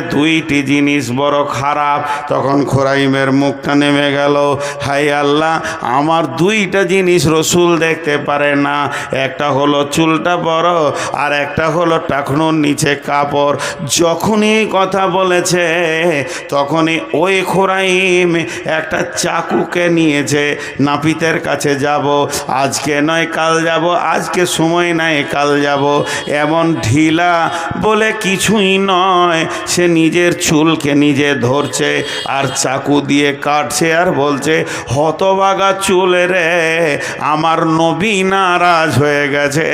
দুইটি জিনিস বড় খারাপ। তখন খোরাইমের মুখটা নেমে গেল। হাই আল্লাহ, আমার দুইটা জিনিস রসুল দেখতে পারে না। একটা হলো চুলটা বড়, আর একটা হলো টাকনুর নিচে কাপড়। যখনই কথা বলেছে, তখনই ওই খোরাইম একটা চাকুকে নিয়েছে, নাপিতের কাছে যাব। আজকে নয়, কাল যাব। আজকে সময় নাই, কাল যাব। এমন ঢিলা বলে কিছুই নয়। সে নিজের চুলকে নিজে ধরছে আর চাকু দিয়ে কাটছে আর বলছে, হতবাগা চুল রে, আমার নবী নারাজ হয়ে গেছে।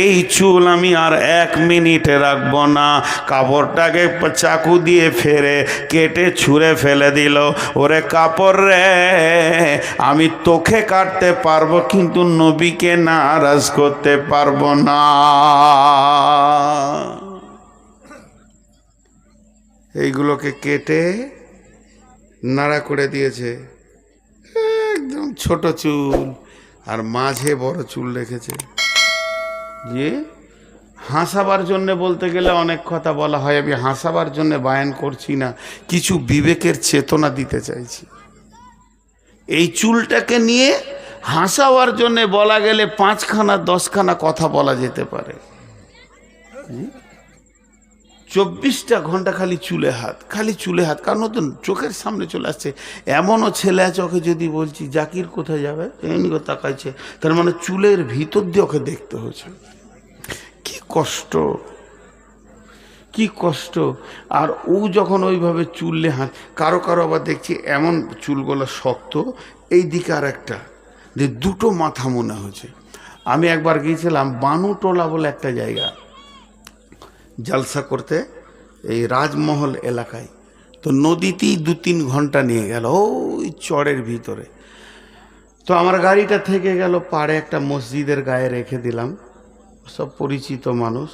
এই চুল আমি আর এক মিনিটে রাখব না। কাপড়টাকে চাকু দিয়ে ফেরে কেটে ছুঁড়ে ফেলে দিল। ওরে কাপড় রে, আমি তোকে কাটতে পারব কিন্তু নবীকে নারাজ করতে পারব না। এইগুলোকে কেটে নাড়া করে দিয়েছে। একদম ছোট চুল আর মাঝে বড় চুল রেখেছে। যে হাসাবার জন্য বলতে গেলে অনেক কথা বলা হয়, আমি হাসাবার জন্য বায়ান করছি না, কিছু বিবেকের চেতনা দিতে চাইছি। এই চুলটাকে নিয়ে হাসাবার জন্য বলা গেলে পাঁচখানা দশখানা কথা বলা যেতে পারে। চব্বিশটা ঘণ্টা খালি চুলে হাত, খালি চুলে হাত, কারণ তো চোখের সামনে চলে আসছে। এমনও ছেলে আছে ওকে যদি বলছি, জাকির কোথায় যাবে? এমনি তাকাইছে। তার মানে চুলের ভিতর দিয়ে ওকে দেখতে হচ্ছে কি কষ্ট কি কষ্ট। আর ও যখন ওইভাবে চুললে হাত, কারও কারও আবার দেখছি এমন চুলগুলো শক্ত। এই দিকে আর একটা, যে দুটো মাথা মনে হয়েছে। আমি একবার গিয়েছিলাম বানুটোলা বলে একটা জায়গা। জালসা করতে এই রাজমহল এলাকায়। তো নদীতেই দু তিন ঘণ্টা নিয়ে গেল, ওই চরের ভিতরে। তো আমার গাড়িটা থেকে গেল, পাড়ে একটা মসজিদের গায়ে রেখে দিলাম। সব পরিচিত মানুষ।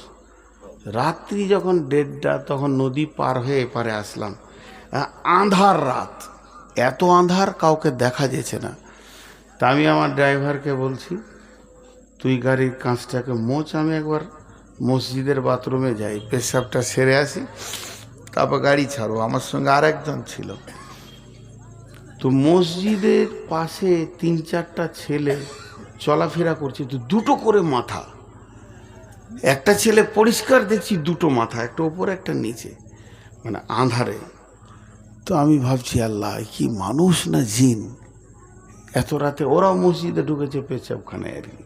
রাত্রি যখন দেড়টা, তখন নদী পার হয়ে এপারে আসলাম। আঁধার রাত। এত আঁধার কাউকে দেখা যেছে না। তা আমি আমার ড্রাইভারকে বলছি, তুই গাড়ির কাঁচটাকে মোচ, আমি একবার মসজিদের বাথরুমে যাই, পেশাবটা সেরে আসি, তারপর গাড়ি ছাড়ো। আমার সঙ্গে আর একজন ছিল। তো মসজিদের পাশে তিন চারটা ছেলে চলাফেরা করছে, তো দুটো করে মাথা। একটা ছেলে পরিষ্কার দেখছি দুটো মাথা, একটা ওপরে, একটা নিচে মানে আঁধারে। তো আমি ভাবছি, আল্লাহ কি মানুষ না জিন? এত রাতে ওরাও মসজিদে ঢুকেছে পেশাবখানে আর কি।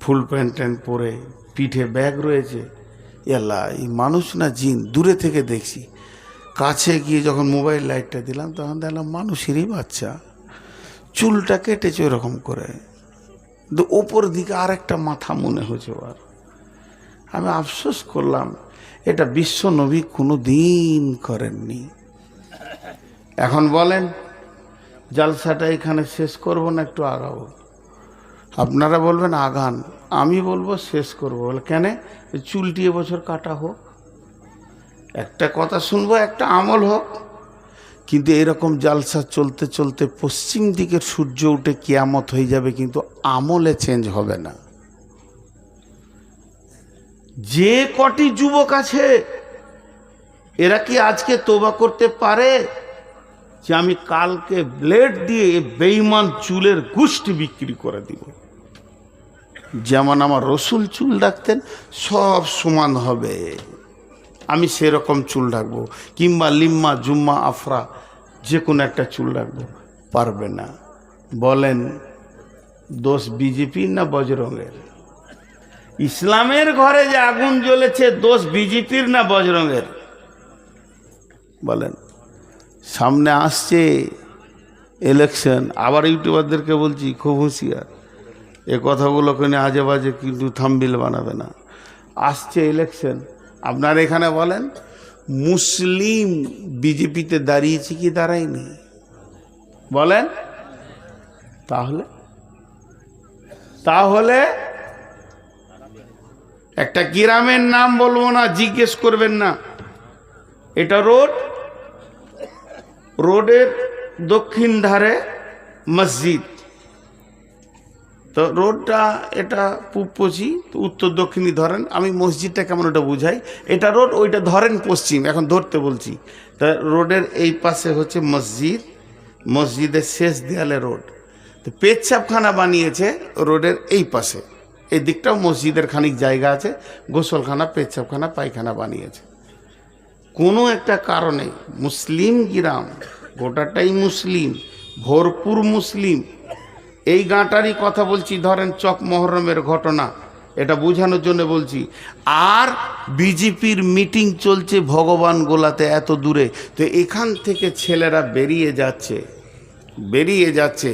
ফুল প্যান্ট ট্যান্ট পরে পিঠে ব্যাগ রয়েছে। এল্লা এই মানুষ না জিন, দূরে থেকে দেখছি। কাছে গিয়ে যখন মোবাইল লাইটটা দিলাম, তখন দেখলাম মানুষেরই বাচ্চা। চুলটা কেটেছে ওরকম করে। ওপর দিকে আর একটা মাথা মনে হয়েছে ওর। আমি আফসোস করলাম, এটা বিশ্ব নবী কোনো দিন করেননি। এখন বলেন, জালসাটা এখানে শেষ করব না, একটু আগাবো? আপনারা বলবেন আগান, আমি বলব শেষ করব। বলে, কেন? চুলটি এবছর কাটা হোক। একটা কথা শুনব, একটা আমল হোক। কিন্তু এরকম জালসা চলতে চলতে পশ্চিম দিকের সূর্য উঠে কিয়ামত হয়ে যাবে কিন্তু আমলে চেঞ্জ হবে না। যে কটি যুবক আছে, এরা কি আজকে তোবা করতে পারে? যে আমি কালকে ব্লেড দিয়ে বেইমান চুলের গুষ্টি বিক্রি করে দিব। যেমন আমার রসুল চুল রাখতেন সব সমান হবে। আমি সেরকম চুল রাখব কিংবা লিম্মা, জুম্মা, আফরা, যে কোনো একটা চুল রাখব পারবে না। বলেন, দোষ বিজেপির না বজরঙের ইসলামের ঘরে যে আগুন জ্বলেছে, দোষ বিজেপির না বজরঙের বলেন, সামনে আসছে ইলেকশন আবার ইউটিউবারদেরকে বলছি, খুব হুঁশিয়ার। এ কথাগুলোকে নিয়ে আজে বাজে কিন্তু থামবিল বানাবে না। আসছে ইলেকশন আপনার এখানে বলেন, মুসলিম বিজেপিতে দাঁড়িয়েছে কি দাঁড়ায়নি? বলেন। তাহলে? তাহলে? একটা গ্রামের নাম বলব না, জিজ্ঞেস করবেন না। এটা রোড? রোডের দক্ষিণ ধারে মসজিদ। তো রোডটা এটা পূব পশ্চিম উত্তর দক্ষিণী ধরেন। আমি মসজিদটা কেমন ওটা বুঝাই। এটা রোড, ওইটা ধরেন পশ্চিম, এখন ধরতে বলছি। তা রোডের এই পাশে হচ্ছে মসজিদ, মসজিদের শেষ দেয়ালে রোড। তো পেচ্ছাপখানা বানিয়েছে রোডের এই পাশে। এই দিকটাও মসজিদের খানিক জায়গা আছে, গোসলখানা, পেচ্ছাপখানা, পায়খানা বানিয়েছে। কোনো একটা কারণে মুসলিম গ্রাম, গোটাটাই মুসলিম, ভরপুর মুসলিম এই গাঁটারই কথা বলছি, ধরেন চক মহরমের ঘটনা, এটা বোঝানোর জন্য বলছি। আর বিজেপির মিটিং চলছে ভগবান গোলাতে এত দূরে, তো এখান থেকে ছেলেরা বেরিয়ে যাচ্ছে বেরিয়ে যাচ্ছে।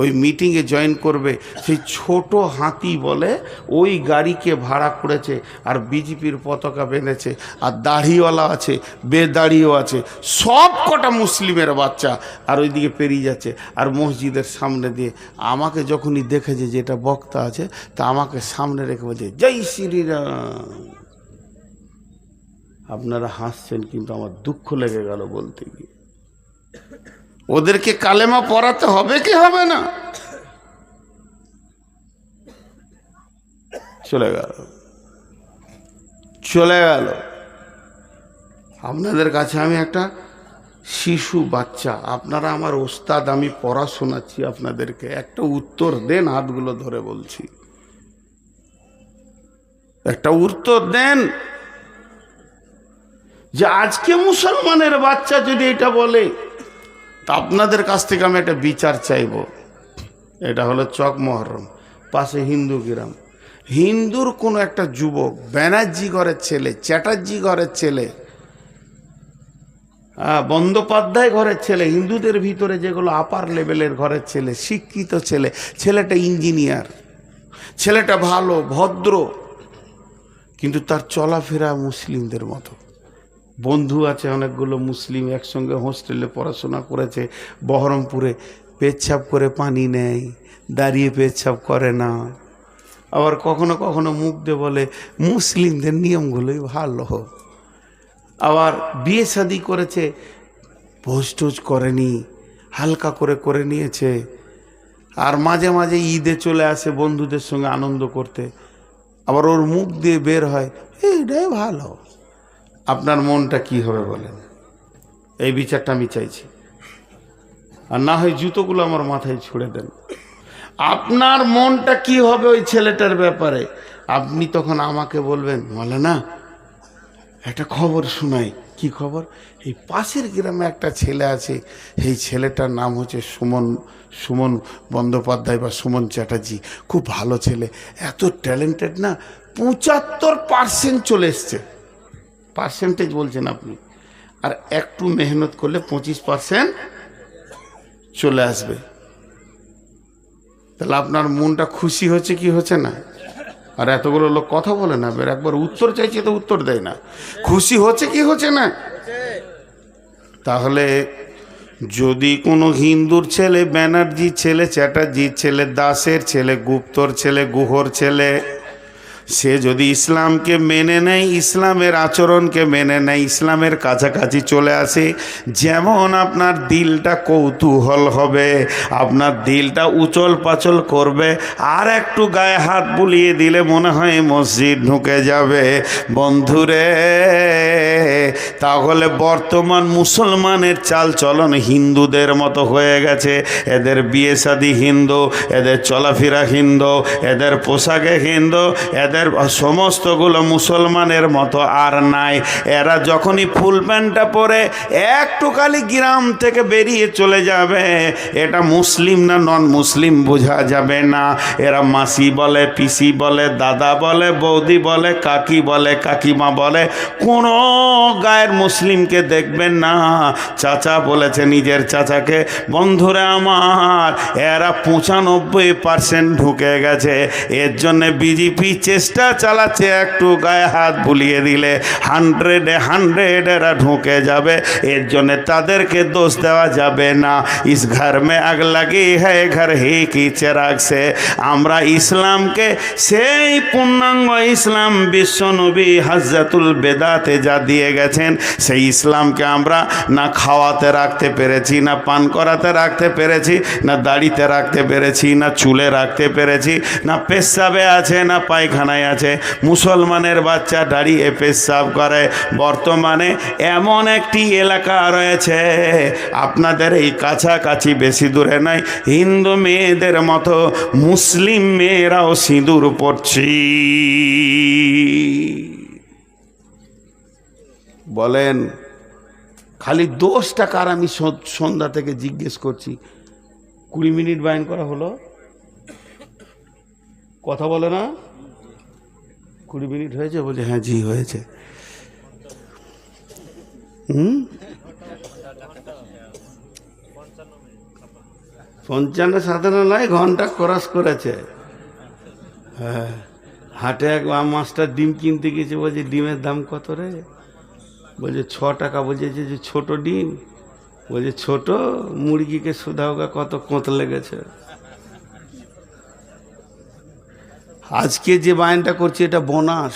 ওই মিটিংয়ে জয়েন করবে। সেই ছোট হাতি বলে ওই গাড়িকে ভাড়া করেছে আর বিজেপির পতাকা বেঁধেছে আর দাড়িওয়ালা আছে, বেদাড়িও আছে। সব কটা মুসলিমের বাচ্চা আর ওইদিকে পেরিয়ে যাচ্ছে আর মসজিদের সামনে দিয়ে। আমাকে যখনই দেখেছে যে এটা বক্তা আছে, তা আমাকে সামনে রেখে বলছে, জয় শ্রীরাম। আপনারা হাসছেন কিন্তু আমার দুঃখ লেগে গেল বলতে গিয়ে। ওদেরকে কালেমা পড়াতে হবে কি হবে না? চলে গেল। চলে গেল। আপনাদের কাছে আমি একটা শিশু বাচ্চা, আপনারা আমার ওস্তাদ, আমি পড়া শোনাচ্ছি আপনাদেরকে। একটা উত্তর দেন হাতগুলো ধরে বলছি। একটা উত্তর দেন যে আজকে মুসলমানের বাচ্চা যদি এটা বলে তা আপনাদের কাছ থেকে আমি একটা বিচার চাইব। এটা হলো চক মহরম পাশে হিন্দু গ্রাম। হিন্দুর কোনো একটা যুবক ব্যানার্জি ঘরের ছেলে চ্যাটার্জি ঘরের ছেলে হ্যাঁ, বন্দ্যোপাধ্যায় ঘরের ছেলে হিন্দুদের ভিতরে যেগুলো আপার লেভেলের ঘরের ছেলে শিক্ষিত ছেলে ছেলেটা ইঞ্জিনিয়ার ছেলেটা ভালো ভদ্র কিন্তু তার চলাফেরা মুসলিমদের মতো। বন্ধু আছে অনেকগুলো মুসলিম একসঙ্গে হোস্টেলে পড়াশোনা করেছে, বহরমপুরে পেচ্ছাপ করে পানি নেয়, দাঁড়িয়ে পেচ্ছাপ করে না। আবার কখনো কখনো মুখ দিয়ে বলে, মুসলিমদের নিয়মগুলোই ভালো। আবার বিয়ে শাদি করেছে ভোজ টোজ করেনি, হালকা করে করে নিয়েছে। আর মাঝে মাঝে ঈদে চলে আসে বন্ধুদের সঙ্গে আনন্দ করতে। আবার ওর মুখ দিয়ে বের হয়, এইটাই ভালো। আপনার মনটা কি হবে বলেন? এই বিচারটা আমি চাইছি। আর না হয় জুতোগুলো আমার মাথায় ছুড়ে দেন। আপনার মনটা কি হবে ওই ছেলেটার ব্যাপারে? আপনি তখন আমাকে বলবেন বলে না একটা খবর শোনাই। কি খবর? এই পাশের গ্রামে একটা ছেলে আছে। এই ছেলেটার নাম হচ্ছে সুমন সুমন বন্দ্যোপাধ্যায় বা সুমন চ্যাটার্জি। খুব ভালো ছেলে। এত ট্যালেন্টেড না, পঁচাত্তর পার্সেন্ট চলে এসছে। পার্সেন্টেজ বলছেন আপনি। আর একটু মেহনত করলে পঁচিশ পার্সেন্ট চলে আসবে। তাহলে আপনার মনটা খুশি হচ্ছে কি হচ্ছে না? আর এতগুলো লোক কথা বলে না একবার উত্তর চাইছে তো উত্তর দেয় না। খুশি হচ্ছে কি হচ্ছে না? তাহলে যদি কোনো হিন্দুর ছেলে, ব্যানার্জির ছেলে, চ্যাটার্জির ছেলে, দাসের ছেলে, গুপ্তর ছেলে, গুহর ছেলে সে যদি ইসলামকে মেনে নেয়, ইসলামের আচরণকে মেনে নেয়, ইসলামের কাছাকাছি চলে আসে, যেমন আপনার দিলটা কৌতূহল হবে, আপনার দিলটা উচল পাচল করবে, আর একটু গায়ে হাত বুলিয়ে দিলে মনে হয় মসজিদ ঢুকে যাবে। বন্ধুরে, তাহলে বর্তমান মুসলমানের চাল চলন হিন্দুদের মতো হয়ে গেছে। এদের বিয়ে শাদী হিন্দু, এদের চলাফেরা হিন্দু, এদের পোশাকে হিন্দু, এদের সমস্তগুলো মুসলমানের মতো আর নাই। এরা যখনই ফুল প্যান্টটা পরে একটু খালি গ্রাম থেকে বেরিয়ে চলে যাবে, এটা মুসলিম না নন মুসলিম বোঝা যাবে না। এরা মাসি বলে, পিসি বলে, দাদা বলে, বৌদি বলে, কাকি বলে, কাকিমা বলে। কোনো গায়ের মুসলিমকে দেখবেন না। চাচা বলেছে নিজের চাচাকে, বন্ধুরা আমার, এরা পঁচানব্বই পার্সেন্ট ঢুকে গেছে। এর জন্য বিজেপি চেষ্টা চেষ্টা চালাচ্ছে, একটু গায়ে হাত বুলিয়ে দিলে হান্ড্রেডে হান্ড্রেড এরা ঢুকে যাবে। এর জন্য তাদেরকে দোষ দেওয়া যাবে না। ইস ঘর মে আগ লাগি হ্যাঁ ঘর হি কি চেরাগ সে। আমরা ইসলামকে সেই পূর্ণাঙ্গ ইসলাম বিশ্বনবী হাজাতুল বেদাতে যা দিয়ে গেছেন, সেই ইসলামকে আমরা না খাওয়াতে রাখতে পেরেছি, না পান করাতে রাখতে পেরেছি, না দাড়িতে রাখতে পেরেছি, না চুলে রাখতে পেরেছি, না পেশাবে আছে, না পায়খানায় আছে, মুসলমানের বাচ্চা দাঁড়িয়ে পেশাব করে। বর্তমানে এমন একটি এলাকা রয়েছে, আপনাদের এই কাছাকাছি বেশি দূরে নাই হিন্দু মেয়েদের মতো, মুসলিম মেয়েরাও সিঁদুর পড়ছি। বলেন, খালি দোষটা কার আমি সন- সন্ধ্যা থেকে জিজ্ঞেস করছি? কুড়ি মিনিট বাইন করা হলো? কথা বলে না? কুড়ি মিনিট হয়েছে? বলছে হ্যাঁ জি, হয়েছে। হুম? পঞ্চান্ন সাতান্ন নয়, ঘণ্টা ক্রস করেছে। হ্যাঁ। হাটে এক মাছটার ডিম কিনতে গেছে বলছে, ডিমের দাম কত রে? বলছে, ছ টাকা। বলছে যে যে ছোট ডিম। বলছে, ছোট? মুরগিকে সুধাওগা কত কোঁত লেগেছে। আজকে যে বায়নটা করছি, এটা বোনাস।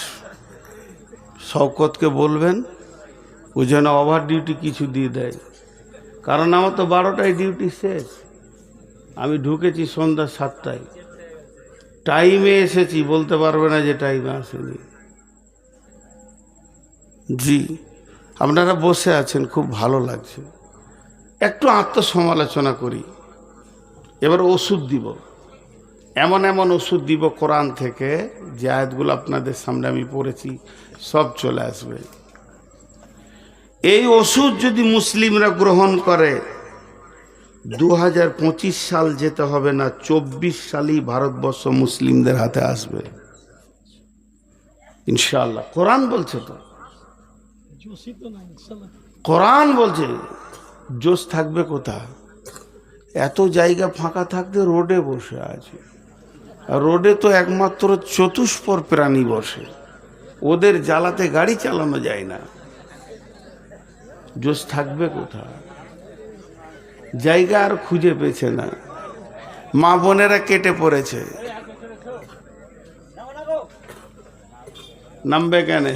শওকতকে বলবেন, ও যেন ওভার ডিউটি কিছু দিয়ে দেয়। কারণ আমার তো বারোটায় ডিউটি শেষ। আমি ঢুকেছি সন্ধ্যা সাতটায়। টাইমে এসেছি, বলতে পারবে না যে টাইমে আসেনি। জি, আপনারা বসে আছেন, খুব ভালো লাগছে। একটু আত্মসমালোচনা করি। এবার ওষুধ দিব। এমন এমন ওষুধ দিব কোরআন থেকে যে আয়াতগুলো আপনাদের সামনে আমি পড়েছি, সব চলে আসবে। এই ওষুধ যদি মুসলিমরা গ্রহণ করে দু হাজার পঁচিশ সাল যেতে হবে না, চব্বিশ সালই ভারতবর্ষ মুসলিমদের হাতে আসবে। ইনশাল্লাহ কোরআন বলছে তো? কোরআন বলছে, জোশ থাকবে কোথা এত জায়গা ফাঁকা থাকতে রোডে বসে আছে। রোডে তো একমাত্র চতুষ্পর প্রাণী বসে। ওদের জ্বালাতে গাড়ি চালানো যায় না। জোশ থাকবে কোথা জায়গা আর খুঁজে পেয়েছে না। মা বোনেরা কেটে পড়েছে। নামবে কেন?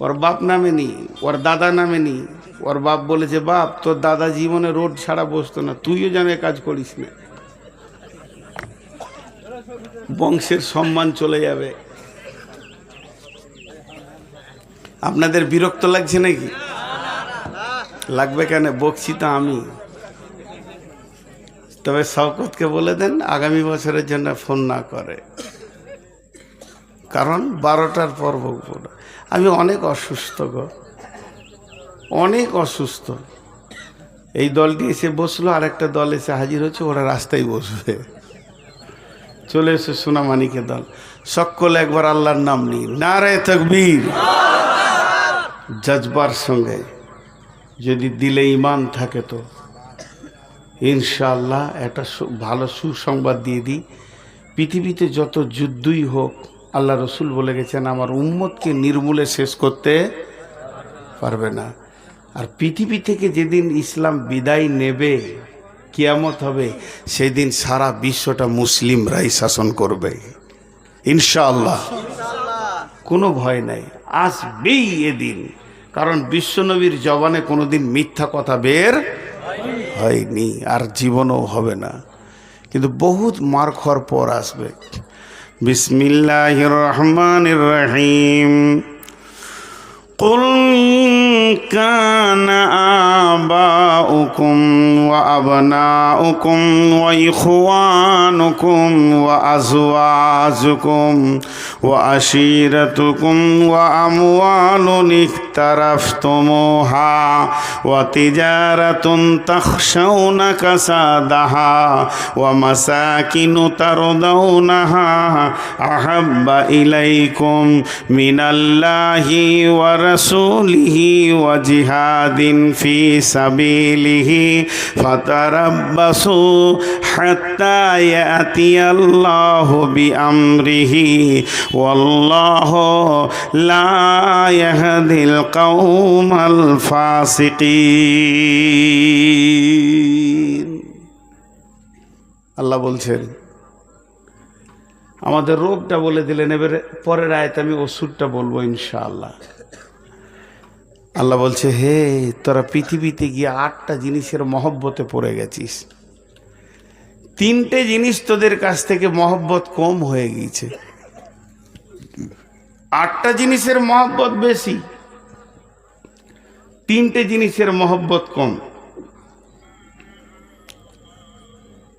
ওর বাপ নামে নি, ওর দাদা নামে নি। ওর বাপ বলেছে, বাপ, তোর দাদা জীবনে রোড ছাড়া বসতো না। তুইও যেন কাজ করিস না। বংশের সম্মান চলে যাবে। আপনাদের বিরক্ত লাগছে নাকি? লাগবে কেন? বকছি তো আমি। তবে শওকতকে বলে দেন, আগামী বছরের জন্য ফোন না করে। কারণ বারোটার পর বকবো আমি অনেক অসুস্থ গো। অনেক অসুস্থ। এই দলটি এসে বসল আর একটা দল এসে হাজির হচ্ছে, ওরা রাস্তায় বসবে। চলে এসে সোনামানিকে দল সকল একবার আল্লাহর নাম নিই নারে তকবীর। জজবার সঙ্গে যদি দিলে ইমান থাকে তো। ইনশাআল্লাহ একটা ভালো সুসংবাদ দিয়ে দিই। পৃথিবীতে যত যুদ্ধই হোক, আল্লাহ রসুল বলে গেছেন, আমার উম্মতকে নির্মূলে শেষ করতে পারবে না। আর পৃথিবী থেকে যেদিন ইসলাম বিদায় নেবে কিয়ামত হবে, সেদিন সারা বিশ্বটা মুসলিমরাই শাসন করবে। ইনশাআল্লাহ। কোনো ভয় নাই। আসবেই এদিন। কারণ বিশ্বনবীর জবানে কোনোদিন মিথ্যা কথা বের হয়নি, আর জীবনও হবে না। কিন্তু বহুত মার খর পর আসবে। বিসমিল্লাহ রহমান রহিম। قل كان آباؤكم وأبناؤكم وإخوانكم وأزواجكم وعشيرتكم وأموال اقترفتموها وتجارة تخشون كسادها ومساكن ترضونها أحب إليكم من الله ورسوله وجهاد في سبيله فتربصوا حتى يأتي الله بأمره والله لا يهدي القوم الفاسقين আল্লাহ বলছেন আমাদের রোগটা বলে দিলেন এবারে পরের আয়তে আমি ওষুধটা বলবো ইনশাআল্লাহ আল্লাহ বলছে, হে, তোরা পৃথিবীতে গিয়ে আটটা জিনিসের মহব্বতে পড়ে গেছিস। তিনটে জিনিস তোদের কাছ থেকে মহব্বত কম হয়ে গিয়েছে। আটটা জিনিসের মহব্বত বেশি, তিনটে জিনিসের মহব্বত কম।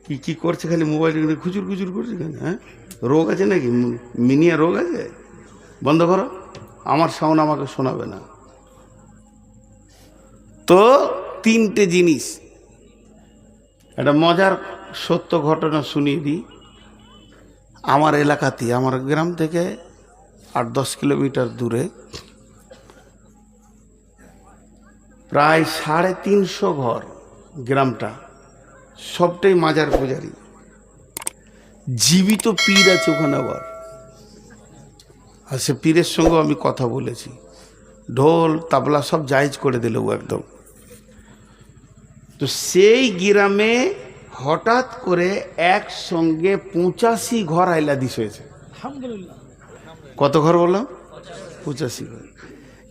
কি কি করছে খালি মোবাইল? খুচুর খুচুর করছে হ্যাঁ? রোগ আছে নাকি? মিনিয়া রোগ আছে? বন্ধ করো। আমার সাউন্ড আমাকে শোনাবে না। তো তিনটে জিনিস। একটা মজার সত্য ঘটনা শুনিয়ে দিই। আমার এলাকাতে, আমার গ্রাম থেকে আট দশ কিলোমিটার দূরে প্রায় সাড়ে তিনশো ঘর গ্রামটা, সবটাই মাজার পূজারি। জীবিত পীর আছে ওখানে আবার। আর সে পীরের সঙ্গেও আমি কথা বলেছি। ঢোল, তাবলা সব জায়েজ করে দিল ও একদম। তো সেই গ্রামে হঠাৎ করে একসঙ্গে পঁচাশি ঘর আইলাদিস হয়েছে। কত ঘর বললাম? পঁচাশি ঘর।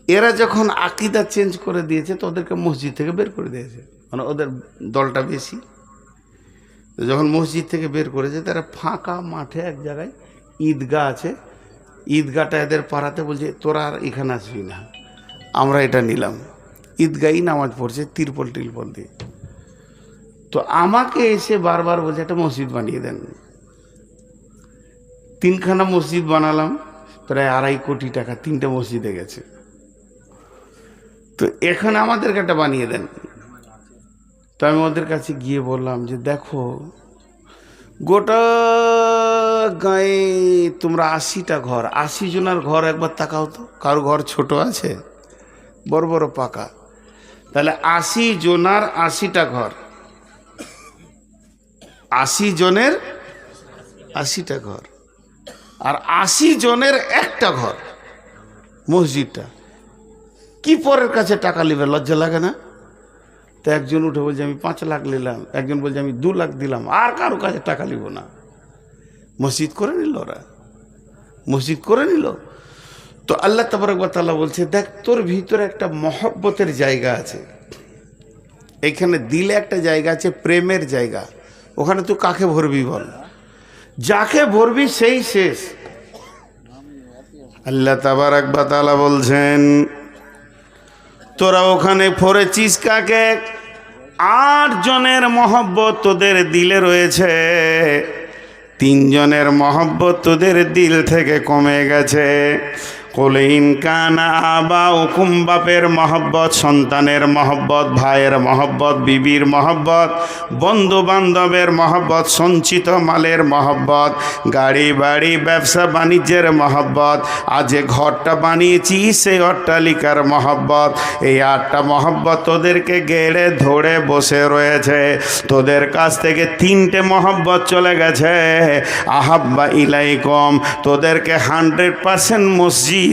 এরা যখন আকিদা চেঞ্জ করে দিয়েছে তো ওদেরকে মসজিদ থেকে বের করে দিয়েছে। মানে ওদের দলটা বেশি। যখন মসজিদ থেকে বের করেছে তারা ফাঁকা মাঠে এক জায়গায় ঈদগাহ আছে। ঈদগাহটা এদের পাড়াতে বলছে তোরা আর এখানে আসবি না। আমরা এটা নিলাম। ঈদগাহই নামাজ পড়ছে তিরপল টিরপল দিয়ে। তো আমাকে এসে বারবার বলছে, একটা মসজিদ বানিয়ে দেন। তিনখানা মসজিদ বানালাম, প্রায় আড়াই কোটি টাকা, তিনটে মসজিদে গেছে। তো এখানে আমাদেরকে একটা বানিয়ে দেন। তো আমি ওদের কাছে গিয়ে বললাম যে, দেখো, গোটা গায়ে তোমরা আশিটা ঘর, আশি জনের ঘর একবার তাকাও তো, কারও ঘর ছোট আছে, বড় বড় পাকা। তাহলে আশি জনার আশিটা ঘর আশি জনের আশিটা ঘর। আর আশি জনের একটা ঘর, মসজিদটা। কি পরের কাছে টাকা নেবে? লজ্জা লাগে না? তো একজন উঠে বলছে, আমি পাঁচ লাখ নিলাম। একজন বলছে, আমি দু লাখ দিলাম। আর কারও কাছে টাকা নিব না। মসজিদ করে নিল ওরা। মসজিদ করে নিল। তো আল্লাহ তাবারকবাতাল্লাহ বলছে, দেখ, তোর ভিতরে একটা মহব্বতের জায়গা আছে। এখানে দিলে একটা জায়গা আছে, প্রেমের জায়গা। ওখানে তুই কাকে ভরবি বল? যাকে ভরবি সেই শেষ। আল্লাহ তাবারকবাতাল্লাহ বলছেন, তোরা ওখানে ফরেছিস কাকে? আট জনের মহব্বত তোদের দিলে রয়েছে। তিনজনের মহব্বত তোদের দিল থেকে কমে গেছে। কলিন কানা আবা হুকুম বাপের মহব্বত, সন্তানের মহব্বত, ভাইয়ের মহব্বত, বিবির মহব্বত বন্ধু বান্ধবের মহব্বত, সঞ্চিত মালের মহব্বত, গাড়ি বাড়ি, ব্যবসা বাণিজ্যের মহব্বত, আজ যে ঘরটা বানিয়েছি, সেই অট্টালিকার মহব্বত, এই আটটা মহব্বত তোদেরকে গেড়ে ধরে বসে রয়েছে। তোদের কাছ থেকে তিনটে মহব্বত চলে গেছে। আহাব্বা ইলাইকম, তোদেরকে হান্ড্রেড পার্সেন্ট মসজিদে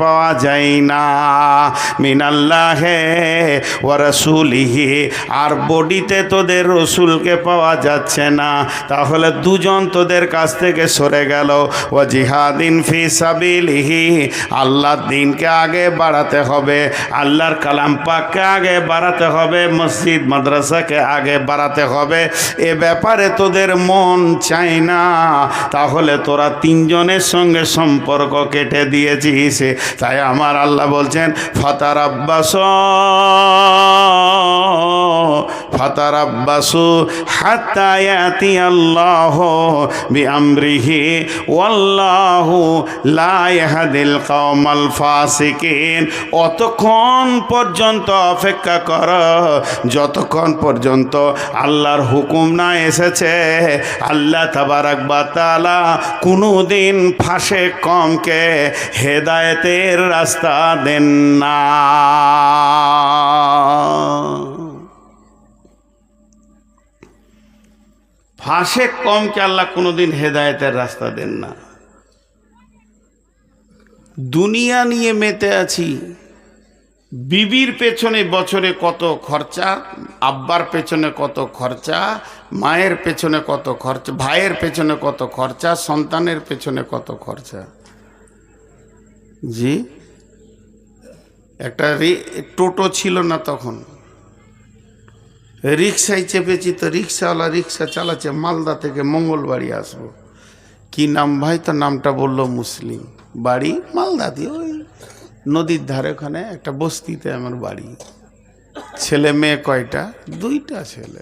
পাওয়া যায় না। মিনাল্লাহে ও রসুলিহি, আর বডিতে তোদের রসুলকে পাওয়া যাচ্ছে না। তাহলে দুজন তোদের কাছ থেকে সরে গেল। ও জিহাদিন ফি সাবিলিহি, আল্লাহর দিনকে আগে বাড়াতে হবে। আল্লাহর কালাম পাককে আগে বাড়াতে হবে, মসজিদ, মাদ্রাসাকে আগে বাড়াতে হবে। এ ব্যাপারে তোদের মন চাই না। তাহলে তোরা তিনজনের সঙ্গে সম্পর্ক কেটে দিয়েছিস। তাই আমার আল্লাহ বলছেন ফাতার আব্বাস ফাতারাব্বাসু হাত্তা ইয়াতি আল্লাহ বিআমরিহি, ওয়াল্লাহু লা ইয়াহদিল কওমাল ফাসিকিন। অতক্ষণ পর্যন্ত অপেক্ষা কর, যতক্ষণ পর্যন্ত আল্লাহর হুকুম না এসেছে, আল্লাহ তাবারাক বা তাআলা কোনোদিন ফাঁসে কমকে হেদায়েতের রাস্তা দেন না। ফাঁসে কমকে আল্লাহ কোনোদিন হেদায়েতের রাস্তা দেন না। দুনিয়া নিয়ে মেতে আছি। বিবির পেছনে বছরে কত খরচা, আব্বার পেছনে কত খরচা, মায়ের পেছনে কত খরচা, ভাইয়ের পেছনে কত খরচা, সন্তানের পেছনে কত খরচা। জি। একটা টোটো ছিল না তখন। রিক্সায় চেপেছি তো রিক্সাওয়ালা রিক্সা চালাচ্ছে, মালদা থেকে মঙ্গলবাড়ি আসব। কি নাম ভাই? তো নামটা বলল মুসলিম। বাড়ি মালদা দিয়ে, ওই নদীর ধারে ওখানে একটা বস্তিতে আমার বাড়ি। ছেলে মেয়ে কয়টা? দুইটা ছেলে।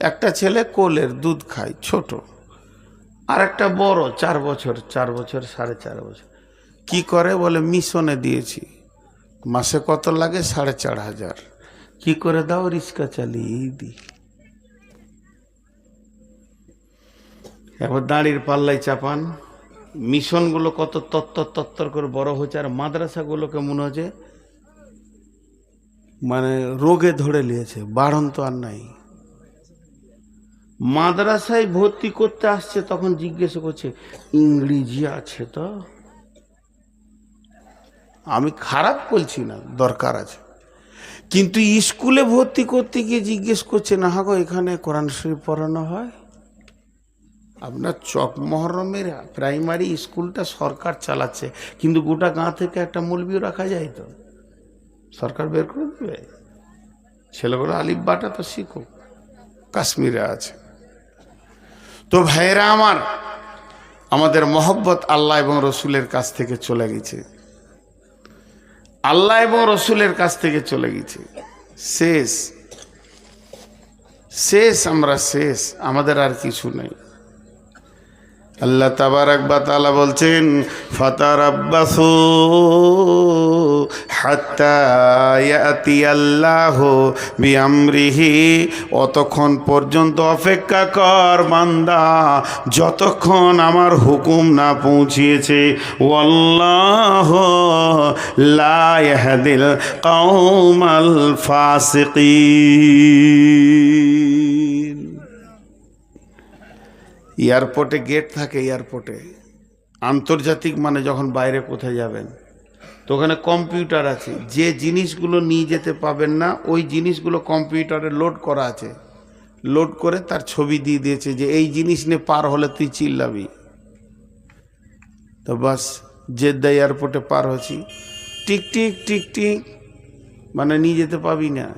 একটা ছেলে কোলের দুধ খায়, ছোট। আর একটা বড়, চার বছর চার বছর, সাড়ে চার বছর। কি করে? বলে, মিশনে দিয়েছি। মাসে কত লাগে? সাড়ে চার হাজার। কি করে দাও? রিক্সা চালিয়ে দিই এবার দাঁড়ির পাল্লাই চাপান। মিশনগুলো কত তত্তর তত্তর করে বড় হচ্ছে আর মাদ্রাসাগুলোকে মনে হচ্ছে মানে রোগে ধরে নিয়েছে, বাড়ন তো আর নাই। মাদ্রাসায় ভর্তি করতে আসছে, তখন জিজ্ঞেস করছে, ইংরেজি আছে তো? আমি খারাপ বলছি না, দরকার আছে। কিন্তু স্কুলে ভর্তি করতে গিয়ে জিজ্ঞেস করছে, না হাগো এখানে কোরআন শরীফ পড়ানো হয়? আপনার চক মহরমের প্রাইমারি স্কুলটা সরকার চালাচ্ছে, কিন্তু গোটা গাঁ থেকে একটা মূলবিও রাখা যায় তো। সরকার বের করে দেবে? ছেলেগুলো আলিফ বাটা তো শিখুক, কাশ্মীরে আছে। তো ভাইয়েরা আমার, আমাদের মহব্বত আল্লাহ এবং রসুলের কাছ থেকে চলে গেছে। আল্লাহ এবং রসুলের কাছ থেকে চলে গেছে। শেষ। শেষ, আমরা শেষ। আমাদের আর কিছু নেই। আল্লাহ তাবারাক বা তাআলা বলছেন ফাতার আব্বাসু হাত্তা ইয়াতি আল্লাহ বিআমরিহি। অতক্ষণ পর্যন্ত অপেক্ষা কর বান্দা, যতক্ষণ আমার হুকুম না পৌঁছিয়েছে। ওয়াল্লাহ লা ইয়াহদিল কওমাল ফাসিকিন। এয়ারপোর্টে গেট থাকে এয়ারপোর্টে। আন্তর্জাতিক মানে যখন বাইরে কোথায় যাবেন। তো ওখানে কম্পিউটার আছে। যে জিনিসগুলো নিয়ে যেতে পাবেন না, ওই জিনিসগুলো কম্পিউটারে লোড করা আছে। লোড করে তার ছবি দিয়ে দিয়েছে যে এই জিনিস নিয়ে পার হলে তুই চিল্লাবি। তো বাস জেদ্দা এয়ারপোর্টে পার হচ্ছি। টিক টিক টিক টিক মানে নিয়ে যেতে পাবি না।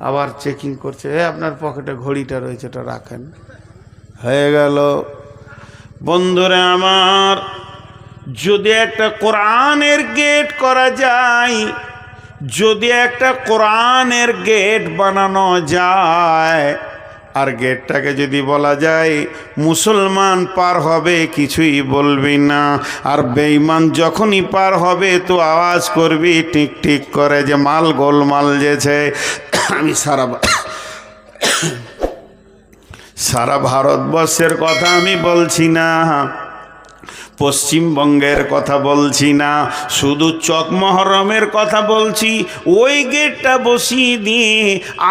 আবার চেকিং করছে, এ, আপনার পকেটে ঘড়িটা রয়েছে, এটা রাখেন। হয়ে গেল। বন্ধুরে আমার, যদি একটা কোরআনের গেট করা যায়, যদি একটা কোরআনের গেট বানানো যায়, আর গেটটাকে যদি বলা যায়, মুসলমান পার হবে কিছুই বলবি না, আর বেঈমান যখনই পার হবে তো আওয়াজ করবি টিক টিক করে যে মাল গোলমাল যেছে। আমি সারা সারা ভারতবর্ষের কথা আমি বলছি না। পশ্চিমবঙ্গের কথা বলছি না, শুধু চকমহরমের কথা বলছি। ওই গেটটা বসিয়ে দিয়ে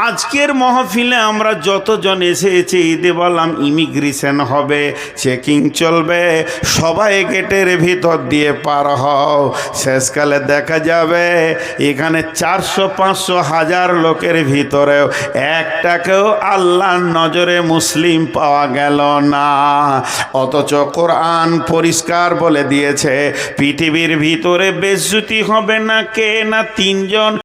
আজকের মহফিলে আমরা যতজন এসেছি ঈদে বললাম ইমিগ্রেশন হবে, চেকিং চলবে, সবাই গেটের ভিতর দিয়ে পার হও। শেষকালে দেখা যাবে, এখানে চারশো, পাঁচশো হাজার লোকের ভিতরেও একটাকেও আল্লাহর নজরে মুসলিম পাওয়া গেল না। অথচ কোরআন পরিষ্কার বলে দিয়েছে পৃথিবীর ভিতরে বেজ্জুতি হবে না কে না তিনজন